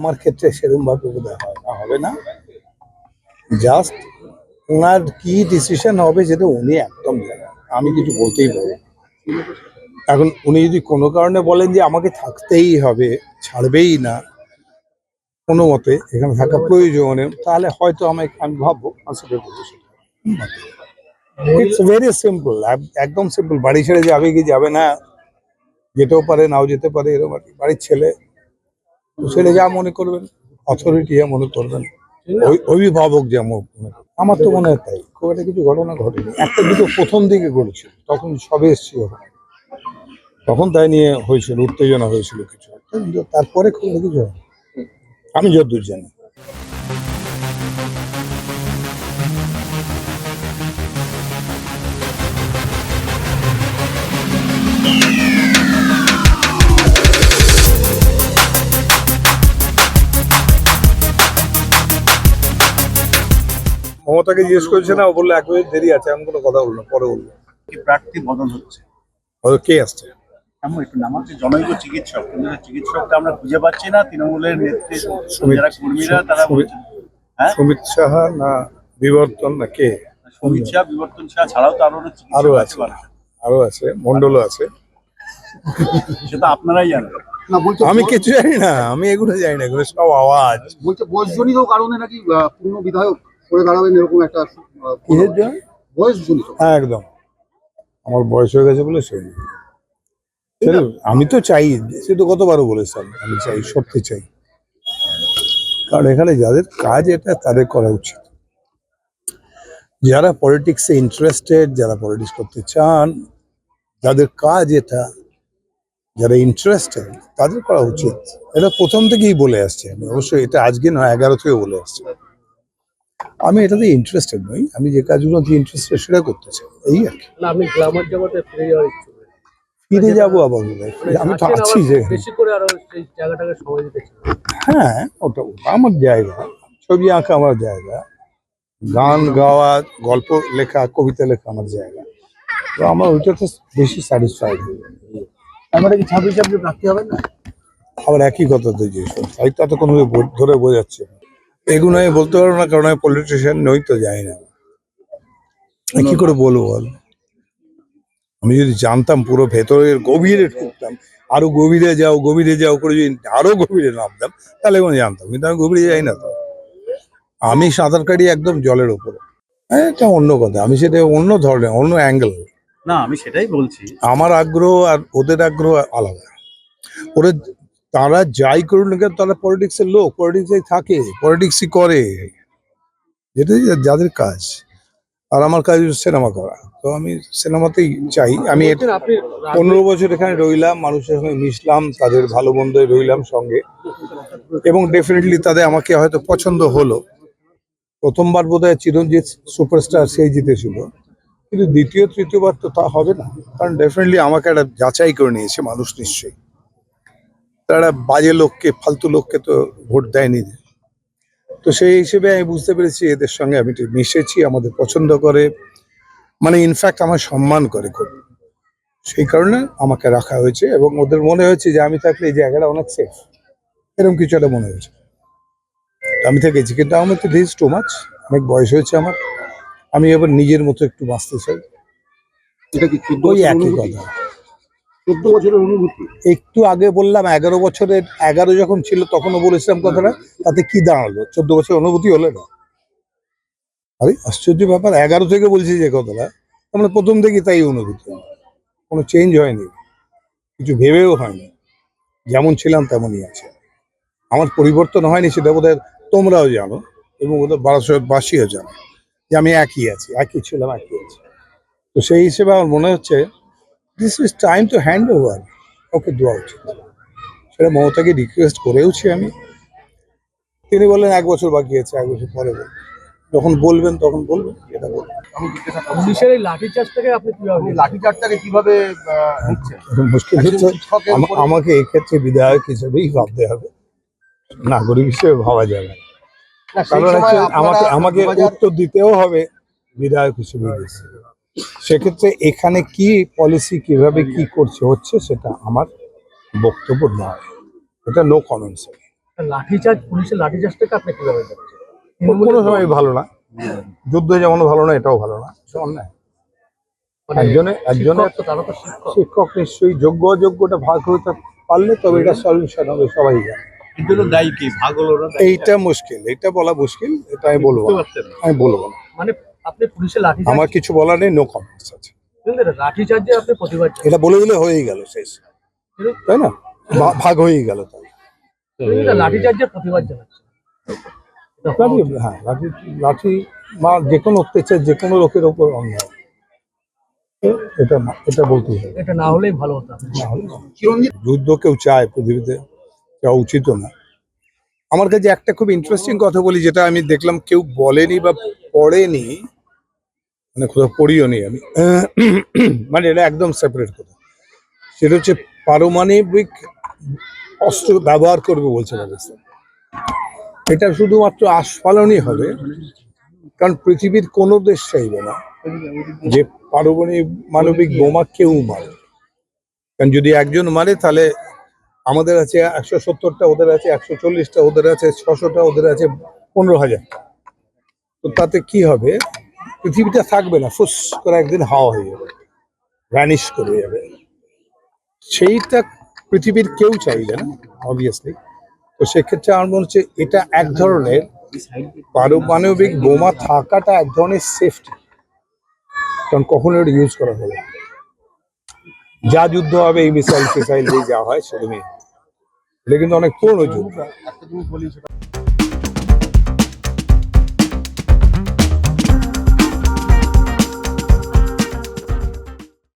আমার ক্ষেত্রে সেরকম ভাবে বোধহয় হয় না, হবে না জাস্ট ওনার কি ডিসিশন হবে সেটা উনি একদম জানেন আমি কিছু বলতেই পারব না। এখন উনি যদি কোনো কারণে বলেন যে আমাকে থাকতেই হবে, ছাড়বেই না, কোনো মতে এখানে থাকা প্রয়োজনে, তাহলে হয়তো আমাকে, আমি ভাববো করব ইটস ভেরি সিম্পল একদম সিম্পল বাড়ি ছেড়ে যাবে কি যাবে না, যেতেও পারে, নাও যেতে পারে, এরকম আর কি। বাড়ির ছেলে ছেলে যা মনে করবেন অথরিটি যা মনে করবেন। অভি- অভিভাবক যা মনে। আমার তো মনে হয় তাই। খুব একটা কিছু ঘটনা ঘটেনি। একটা দুটো প্রথম দিকে ঘটেছিল, তখন সবে এসছি তখন তাই নিয়ে হয়েছিল, উত্তেজনা হয়েছিল কিছু। তারপরে খুব কিছু। আমি যতদূর জানি। মমতাকে জিজ্ঞেস করেছে না ও বলল এক মিনিট দেরি আছে আমি কোনো কথা বলল পরে বলল প্রার্থী বদল হচ্ছে? কে আসছে? এমন একটু নাম হচ্ছে জনৈক চিকিৎসক। কিন্তু চিকিৎসকটা আমরা খুঁজে পাচ্ছি না তৃণমূলের নেতৃত্বে যারা কর্মীরা তারা সুমিত- বলছেন হ্যাঁ? সাহা না বিবর্তন না কে? সমিত বিবর্তন শাহ ছাড়াও তো আরও আরও আছে আরও আছে মন্ডলও আছে। সেটা আপনারাই জানেন। না বলছে আমি কিছু জানি না আমি এগুলো জানি না এগুলো সব আওয়াজ। বলছে বয়সজনিত কারণে নাকি পূর্ণ বিধায়ক করে দাঁড়াবেন এরকম একটা হ্যাঁ একদম। আমার বয়স হয়ে গেছে বলে সেই আমি তো চাই সে তো কতবারও বলেছিলাম আমি চাই সত্যি চাই। কারণ এখানে যাদের কাজ এটা তাদের করা উচিত। যারা পলিটিক্সে ইন্টারেস্টেড যারা পলিটিক্স করতে চান যাদের কাজ এটা যারা ইন্টারেস্টেড তাদের করা উচিত। এটা প্রথম থেকেই বলে আসছে। আমি অবশ্যই এটা আজকে নয় এগারো থেকে বলে আসছে। আমি এটাতে ইন্টারেস্টেড নই। আমি যে কাজগুলোতে ইন্টারেস্টেড সেটা করতে চাই। এই আর কি। না আপনি গ্ল্যামার জগতে ফিরে যাওয়ার ইচ্ছুক ফিরে যাব আবার বোধ আমি তো আছি যে বেশি করে আরও সেই জায়গাটাকে সময় দিতে। হ্যাঁ ওটা ওটা আমার জায়গা। ছবি আঁকা আমার জায়গা। গান গাওয়া গল্প লেখা কবিতা লেখা আমার জায়গা। তো আমার ওইটাতে বেশি স্যাটিসফাইড আমরা কি ছাব্বিশ আপনি প্রার্থী হবেন না? আবার একই কথা তো যে তাই তো কোনো ধরে বোঝাচ্ছে। না। এগুলো আমি বলতে পারব না কারণ আমি পলিটিশিয়ান নই তো যাই না। আমি কি করে বলব বল? আমি যদি জানতাম পুরো ভেতরের গভীরে ঢুকতাম আরও গভীরে যাও গভীরে যাও করে যদি আরও গভীরে নামতাম তাহলে আমি জানতাম কিন্তু আমি গভীরে যাই না তো। আমি সাঁতার কাটি একদম জলের ওপরে হ্যাঁ, এটা অন্য কথা। আমি সেটা অন্য ধরনের অন্য অ্যাঙ্গেল না আমি সেটাই বলছি। আমার আগ্রহ আর ওদের আগ্রহ আলাদা। ওরা তারা যাই করুন না কেন তারা পলিটিক্সের লোক পলিটিক্সে থাকে পলিটিক্সই করে। যেটাই যাদের কাজ। আর আমার কাজ সিনেমা করা। তো আমি সিনেমাতেই চাই। আমি এটা পনেরো বছর এখানে রইলাম মানুষের সঙ্গে মিশলাম তাদের ভালো মন্দে রইলাম সঙ্গে। এবং ডেফিনেটলি তাদের আমাকে হয়তো পছন্দ হলো। প্রথমবার বোধহয় চিরঞ্জিত সুপারস্টার সেই জিতেছিল। কিন্তু দ্বিতীয় তৃতীয়বার তো তা হবে না। কারণ ডেফিনেটলি আমাকে একটা যাচাই করে নিয়েছে মানুষ নিশ্চয়ই। তারা বাজে লোককে ফালতু লোককে তো ভোট দেয়নি তো সেই হিসেবে আমি বুঝতে পেরেছি এদের সঙ্গে আমি মিশেছি আমাদের পছন্দ করে। মানে ইনফ্যাক্ট আমার সম্মান করে খুব। সেই কারণে আমাকে রাখা হয়েছে এবং ওদের মনে হয়েছে যে আমি থাকলে এই জায়গাটা অনেক সেফ এরকম কিছু একটা মনে হয়েছে। আমি থেকেছি কিন্তু আমার তো দিস টু মাচ অনেক বয়স হয়েছে আমার। আমি এবার নিজের মতো একটু বাঁচতে চাই। এটা কি ওই একই কথা। চোদ্দ বছরের অনুভূতি। একটু আগে বললাম, এগারো বছরের, এগারো যখন ছিল তখনও বলেছিলাম কথাটা, তাতে কি দাঁড়াল? চোদ্দ বছর অনুভূতি হলো না। আরে, আশ্চর্য ব্যাপার, এগারো থেকে বলছি যে কথাটা আমরা প্রথম থেকে তাই অনুভূতি। কোনো চেঞ্জ হয়নি। কিছু ভেবেও হয়নি। যেমন ছিলাম তেমনই আছে। আমার পরিবর্তন হয়নি সেটা বোধহয় তোমরাও জানো এবং বোধহয় বারাসবাসীও জানো যে আমি একই আছি, একই ছিলাম, একই আছি। তো সেই হিসেবে আমার মনে হচ্ছে this is time to hand over okay দেওয়া উচিত। সেটা মমতাকে রিকোয়েস্ট করেওছি আমি। তিনি বললেন এক বছর বাকি আছে এক বছর পরে বলবেন যখন বলবেন তখন বলবেন এটা বলবেন। আমি জিজ্ঞাসা করছি। পুলিশের এই লাঠিচার্জটাকে আপনি কীভাবে লাঠিচার্জটাকে কীভাবে আহ, নিচ্ছেন? এখন মুশকিল হচ্ছে। আমাকে এক্ষেত্রে বিধায়ক হিসেবেই ভাবতে হবে। নাগরিক হিসেবে ভাবা যাবে কারণ আমাকে আমাকে 2000 উত্তর দিতেও হবে বিধায়ক হিসেবে। সেক্ষেত্রে এখানে কি পলিসি কীভাবে কি করছে হচ্ছে সেটা আমার বক্তব্য নয়। এটা নো কমেন্টস লাঠিচার্জ পুলিশের লাঠিচার্জটাকে আপনি কীভাবে কোনো সময় ভালো না। যুদ্ধ যেমন ভালো না এটাও ভালো না। মানে একজনে একজনের শিক্ষক। নিশ্চয়ই যোগ্য অযোগ্যটা ভাগ হতে পারলে তবে এটা সলিউশন হবে সবাই জানে। কিন্তু এর ভাগ হলো এইটা মুশকিল এটা বলা মুশকিল এটা আমি বলব না। আমি বলব না। মানে আপনি পুলিশের লাঠিচার্জ আমার কিছু বলার নেই নো কমেন্টস আছে। লাঠিচার্জে আপনি প্রতিবাদ এটা বলে দিলে হয়েই গেল শেষ। তাই না? ভাগ হয়েই গেল তাই? লাঠিচার্জের প্রতিবাদ জানাচ্ছে লাঠি। হ্যাঁ লাঠি লাঠি বা যে কোনো অত্যাচার যে কোনো লোকের ওপর অন্যায়। এটা এটা বলতেই হবে। এটা না হলেই ভালো হতো। যুদ্ধ কেউ চায় পৃথিবীতে চাওয়া উচিত না। আমার কাছে একটা খুব ইন্টারেস্টিং কথা বলি যেটা আমি দেখলাম কেউ বলেনি বা পড়েনি মানে কোথাও পড়িও নি আমি। মানে এটা একদম সেপারেট কথা। সেটা হচ্ছে পারমাণবিক অস্ত্র ব্যবহার করবে বলছে পাকিস্তান এটা শুধুমাত্র আস্ফালনই হবে, কারণ পৃথিবীর কোনো দেশ চাইবে না যে পারমাণবিক মানবিক বোমা কেউ মারে কারণ যদি একজন মারে, তাহলে আমাদের আছে একশো সত্তরটা, ওদের আছে একশো চল্লিশটা, ওদের আছে ছশোটা, ওদের আছে পনেরো হাজারটা। তো তাতে কি হবে? পৃথিবীটা থাকবে না, ফুস করে একদিন হাওয়া হয়ে যাবে ভ্যানিশ করে যাবে। সেইটা পৃথিবীর কেউ চাইবে না অবভিয়াসলি তো সেক্ষেত্রে আমার মনে হচ্ছে এটা এক ধরনের পারমাণবিক বোমা থাকাটা এক ধরনের সেফটি কারণ কখনো এটা ইউজ করা হবে যা যুদ্ধ হবে, এই মিসাইল ফিসাইল দিয়ে যা হয় হবে। এটা কিন্তু অনেক পুরনো যুদ্ধ।